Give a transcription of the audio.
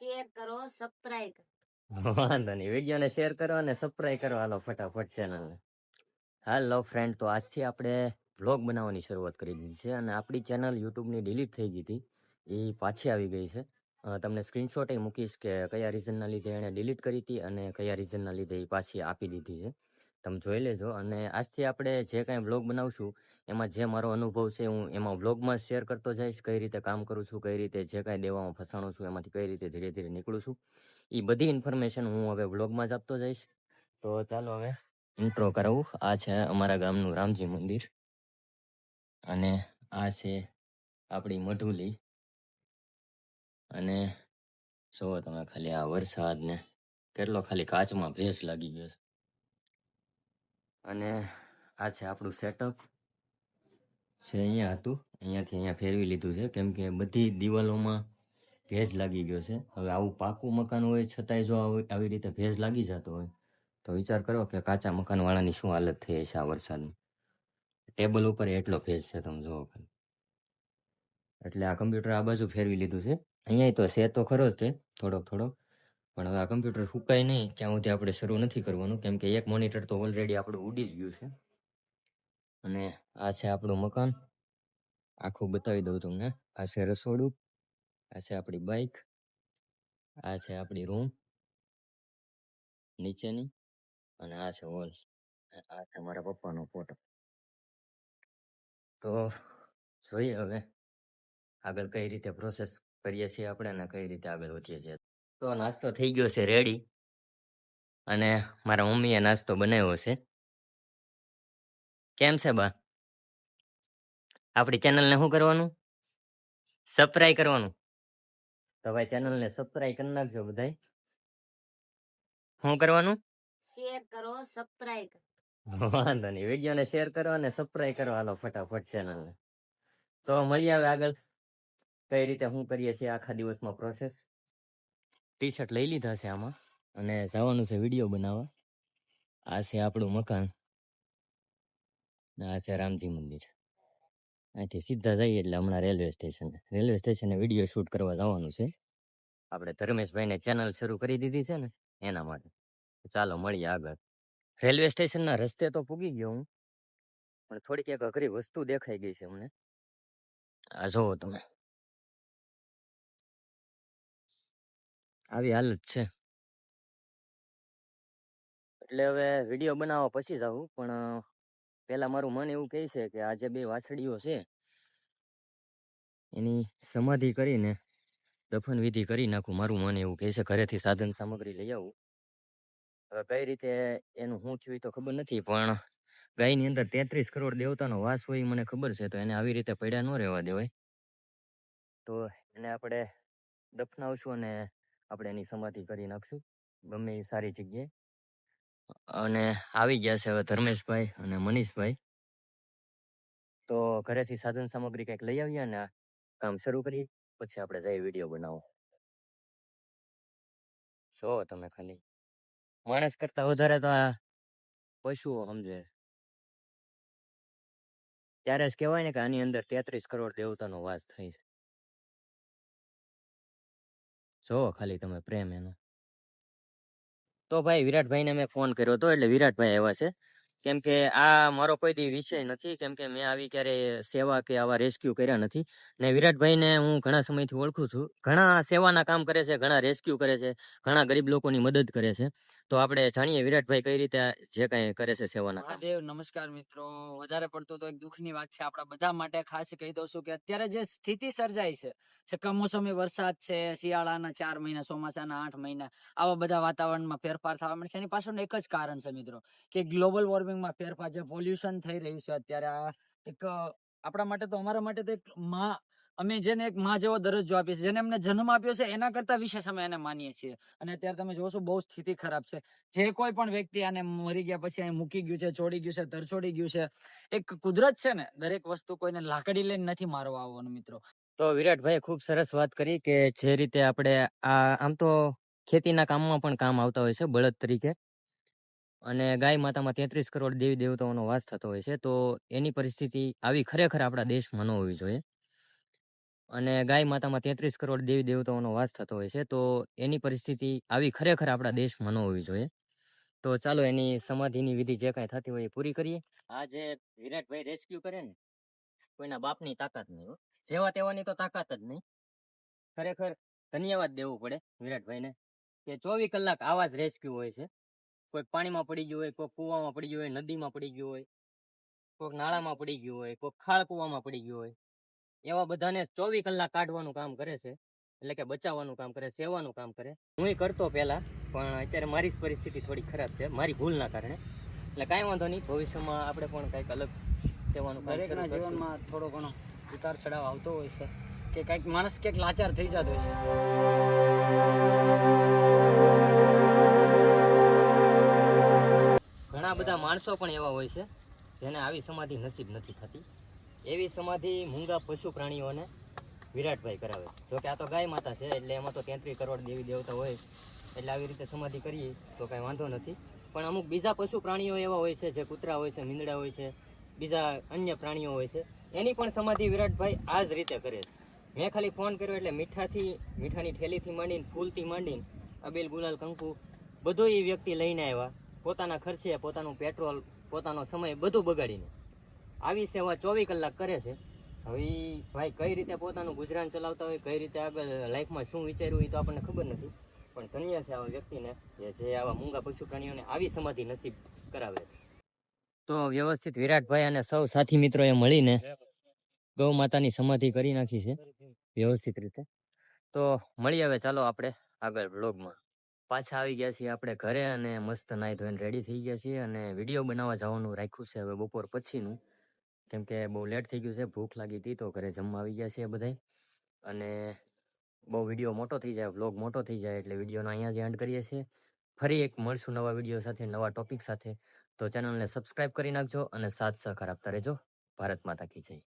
Share કરો subscribe વાંધો નહીં. વિડીયોને શેર કરો અને સબસ્ક્રાઇબ કરો. હાલો, ફટાફટ ચેનલને હાલો ફ્રેન્ડ તો આજથી આપણે વ્લોગ બનાવવાની શરૂઆત કરી દીધી છે અને આપણી ચેનલ યુટ્યુબની ડિલીટ થઈ ગઈ હતી. એ પાછી આવી ગઈ છે. તમને સ્ક્રીનશોટ એ મૂકીશ કે કયા રીઝનના લીધે એણે ડિલીટ કરી હતી અને કયા રીઝનના લીધે એ પાછી આપી દીધી છે. તમે જોઈ લેજો. અને આજથી આપણે જે કાંઈ વ્લોગ બનાવશું, એમાં જે મારો અનુભવ છે હું એમાં વ્લોગમાં શેર કરતો જઈશ, કઈ રીતે કામ કરું છું, કઈ રીતે જે કાંઈ દેવામાં ફસાણું છું, એમાંથી કઈ રીતે ધીરે ધીરે નીકળું છું એ બધી ઇન્ફોર્મેશન હું હવે વ્લોગમાં જ આપતો જઈશ. તો ચાલો હવે ઇન્ટ્રો કરાવું. આ છે અમારા ગામનું રામજી મંદિર. અને આ છે આપણી મઢુલી. અને જુઓ તમે ખાલી આ વરસાદને કેટલો ખાલી કાચમાં ભેસ લાગી ગયો છે. અને આ છે આપણું સેટઅપ છે અહીંયા હતું, અહીંયાથી અહીંયા ફેરવી લીધું છે. કેમ કે બધી દિવાલોમાં ભેજ લાગી ગયો છે. હવે આવું પાકું મકાન હોય, છતાંય જો આવી રીતે ભેજ લાગી જતો હોય, તો વિચાર કરો કે કાચા મકાનવાળાની શું હાલત થઈ હશે આ વરસાદમાં ટેબલ ઉપર એટલો ભેજ છે, તમે જુઓ ખાલી. એટલે આ કમ્પ્યુટર આ બાજુ ફેરવી લીધું છે. અહીંયા તો છે તો ખરો જ તે, થોડોક થોડોક. પણ હવે આ કમ્પ્યુટર સુકાય નહીં, ત્યાં સુધી આપણે શરૂ નથી કરવાનું. કેમ કે એક મોનિટર તો ઓલરેડી આપણું ઉડી ગયું છે. અને આ છે આપણું મકાન. આખું બતાવી દઉં તમને. આ છે રસોડું. આ છે આપણી બાઇક આ છે આપણી રૂમ નીચેની. અને આ છે હોલ આ છે મારા પપ્પાનો ફોટો તો જોઈએ હવે આગળ કઈ રીતે પ્રોસેસ કરીએ છીએ આપણે અને કઈ રીતે આગળ વધીએ છીએ. તો નાસ્તો થઈ ગયો છે રેડી અને મારા મમ્મીએ નાસ્તો બનાવ્યો છે. કેમ છે બા? આપણી ચેનલને શું કરવાનું? સબસ્ક્રાઈબ કરવાનું. તો ભાઈ ચેનલને સબસ્ક્રાઈબ કરી નાખજો બધાય. શું કરવાનું? શેર કરો સબસ્ક્રાઇબ વાંધો નહીં. વિડીયોને શેર કરો અને સબસ્ક્રાઈબ કરો હાલો ફટાફટ ચેનલને તો મળીએ હવે આગળ. કઈ રીતે શું કરીએ છીએ આખા દિવસમાં પ્રોસેસ ટી શર્ટ લઈ લીધા છે આમાં અને જવાનું છે વીડિયો બનાવવા. આ છે આપણું મકાન. આ છે રામજી મંદિર. અહીંથી સીધા જઈએ એટલે હમણાં રેલવે સ્ટેશન રેલવે સ્ટેશને વીડિયો શૂટ કરવા જવાનું છે. આપણે ધર્મેશભાઈને ચેનલ શરૂ કરી દીધી છે ને, એના માટે. ચાલો મળીએ આગળ. રેલવે સ્ટેશનના રસ્તે તો પૂગી ગયો હું, પણ થોડીક એક અઘરી વસ્તુ દેખાઈ ગઈ છે અમને. આ જોવો તમે. આવી હાલત છે. એટલે હવે વીડિયો બનાવવા પછી જ આવું પણ પહેલાં મારું મન એવું કહે છે કે આ જે બે વાછડીઓ છે. એની સમાધિ કરીને દફન વિધિ કરી નાખું, મારું મન એવું કહે છે. ઘરેથી સાધન સામગ્રી લઈ આવું. હવે કઈ રીતે એનું શું થયું તો ખબર નથી, પણ ગાયની અંદર તેત્રીસ કરોડ દેવતાનો વાસ હોય મને ખબર છે, તો એને આવી રીતે પડ્યા ન રહેવા દેવાય. તો એને આપણે દફનાવશું અને આપણે એની સમાધિ કરી નાખશું. ગમે એ સારી જગ્યાએ. અને આવી ગયા છે હવે ધર્મેશભાઈ અને મનીષભાઈ. તો ઘરેથી સાધન સામગ્રી કંઈક લઈ આવીએ અને કામ શરૂ કરીએ. પછી આપણે જઈ વીડિયો બનાવો જો તમે ખાલી માણસ કરતા વધારે તો આ પશુઓ સમજે. ત્યારે જ કહેવાય ને કે આની અંદર તેત્રીસ કરોડ દેવતાનો વાસ થઈ છે. જો, ખાલી તમે પ્રેમ એનો. તો ભાઈ, વિરાટભાઈને મેં ફોન કર્યો હતો, એટલે વિરાટભાઈ આવ્યા છે. કેમ કે આ મારો કોઈ દી વિષય નથી, કેમ કે મેં આવી ક્યારે સેવા કે આવા રેસ્ક્યુ કર્યા નથી. ને વિરાટભાઈને હું ઘણા સમયથી ઓળખું છું. ઘણા સેવાના કામ કરે છે, ઘણા રેસ્ક્યુ કરે છે, ઘણા ગરીબ લોકોની મદદ કરે છે. તો આપણે જાણીએ વિરાટભાઈ કઈ રીતે જે કઈ કરે છે સેવાના મહાદેવ, નમસ્કાર મિત્રો. વધારે પડતું તો એક દુઃખની વાત છે આપણા બધા માટે. ખાસ કહી દઉં છું કે અત્યારે જે સ્થિતિ સર્જાઈ છે જે કમોસમી વરસાદ છે, શિયાળાના ચાર મહિના, ચોમાસાના આઠ મહિના, આવા બધા વાતાવરણમાં ફેરફાર થવા મળે છે. એની પાછળનું એક જ કારણ છે મિત્રો, કે ગ્લોબલ વોર્મિંગમાં ફેરફાર, જે પોલ્યુશન થઈ રહ્યું છે અત્યારે, આ એક આપણા માટે તો, અમારા માટે તો એક માં અમે જેને એક માં જેવો દરજ્જો આપીએ છીએ, જેને અમને જન્મ આપ્યો છે, એના કરતા વિશેષ અમે એને માનીએ છીએ. અને અત્યારે તમે જોશો બહુ સ્થિતિ ખરાબ છે. જે કોઈ પણ વ્યક્તિ આને મરી ગયા પછી અહીં મૂકી ગયું છે છોડી ગયું છે, તરછોડી ગયું છે, એક કુદરત છે ને, દરેક વસ્તુ કોઈને લાકડી લઈને નથી મારવા આવવાનું, મિત્રો. તો વિરાટભાઈ ખૂબ સરસ વાત કરી કે જે રીતે આપણે આ, આમ તો ખેતીના કામમાં પણ કામ આવતા હોય છે, બળદ તરીકે. અને ગાય માતામાં તેત્રીસ કરોડ દેવી દેવતાઓનો વાસ થતો હોય છે, તો એની પરિસ્થિતિ આવી ખરેખર આપણા દેશમાં ન હોવી જોઈએ. અને ગાય માતામાં તેત્રીસ કરોડ દેવી દેવતાઓનો વાસ થતો હોય છે, તો એની પરિસ્થિતિ આવી ખરેખર આપણા દેશમાં ન હોવી જોઈએ. તો ચાલો એની સમાધિની વિધિ જે કાંઈ થતી હોય એ પૂરી કરીએ. આ જે વિરાટભાઈ રેસ્ક્યુ કરે ને, કોઈના બાપની તાકાત નહીં હો. જેવા તેવાની તો તાકાત જ નહીં. ખરેખર ધન્યવાદ દેવું પડે વિરાટભાઈને કે ચોવીસ કલાક આવા જ રેસ્ક્યુ હોય છે. કોઈક પાણીમાં પડી ગયું હોય, કોઈક કૂવામાં પડી ગયું હોય, નદીમાં પડી ગયું હોય, કોઈક નાળામાં પડી ગયું હોય, કોઈક ખાળ કૂવામાં પડી ગયું હોય એવા બધાને ચોવીસ કલાક કાઢવાનું કામ કરે છે. એટલે કે બચાવવાનું કામ કરે સેવાનું કામ કરે. હું કરતો પહેલા પણ અત્યારે મારી જ પરિસ્થિતિ થોડી ખરાબ છે મારી ભૂલના કારણે. એટલે કાંઈ વાંધો નહીં ભવિષ્યમાં આપણે પણ કંઈક અલગ સેવાનું દરેકના જીવનમાં થોડો ઘણો ઉતાર ચડાવ આવતો હોય છે કે કંઈક માણસ ક્યાંક લાચાર થઈ જતો હોય છે. ઘણા બધા માણસો પણ એવા હોય છે જેને આવી સમાધિ નસીબ નથી થતી. એવી સમાધિ મૂંગા પશુ પ્રાણીઓને વિરાટભાઈ કરાવે છે. જોકે આ તો ગાય માતા છે, એટલે એમાં તો તેત્રીસ કરોડ દેવી દેવતા હોય, એટલે આવી રીતે સમાધિ કરીએ તો કાંઈ વાંધો નથી. પણ અમુક બીજા પશુ પ્રાણીઓ એવા હોય છે, જે કૂતરા હોય છે, મીંદડા હોય છે, બીજા અન્ય પ્રાણીઓ હોય છે, એની પણ સમાધિ વિરાટભાઈ આ જ રીતે કરે છે. મેં ખાલી ફોન કર્યો એટલે મીઠાથી, મીઠાની ઠેલીથી માંડીને, ફૂલથી માંડીને, અબીલ, ગુલાલ, કંકુ, બધું એ વ્યક્તિ લઈને આવ્યા. પોતાના ખર્ચે, પોતાનું પેટ્રોલ પોતાનો સમય બધું બગાડીને. આવી સેવા ચોવીસ કલાક કરે છે. હવે ભાઈ કઈ રીતે પોતાનું ગુજરાન ચલાવતા હોય, કઈ રીતે આગળ લાઈફમાં શું વિચાર્યું એ તો આપણને ખબર નથી. પણ ધન્ય છે આવા વ્યક્તિને જે આવા મૂંગા પશુ પ્રાણીઓને આવી સમાધિ નસીબ કરાવે છે. તો વ્યવસ્થિત વિરાટભાઈ અને સૌ સાથી મિત્રોએ મળીને ગૌ માતાની સમાધિ કરી નાખી છે, વ્યવસ્થિત રીતે. તો મળી હવે, ચાલો આપણે આગળ વ્લોગમાં. પાછા આવી ગયા છીએ આપણે ઘરે અને મસ્ત નાહી ધોઈને રેડી થઈ ગયા છીએ અને વીડિયો બનાવવા જવાનું રાખ્યું છે હવે બપોર પછીનું. કેમ કે બહુ લેટ થઈ ગયું છે, ભૂખ લાગી હતી તો ઘરે જમવા આવી ગયા છે બધાય. અને બહુ વીડિયો મોટો થઈ જાય, વ્લોગ મોટો થઈ જાય એટલે વિડીયોનો અહીંયા જ એન્ડ કરીએ છીએ. ફરી એક મળશું નવા વીડિયો સાથે, નવા ટોપિક સાથે. તો ચેનલને સબસ્ક્રાઇબ કરી નાખજો અને સાથ સહકાર આપતા રહેજો. ભારત માતા કી જય.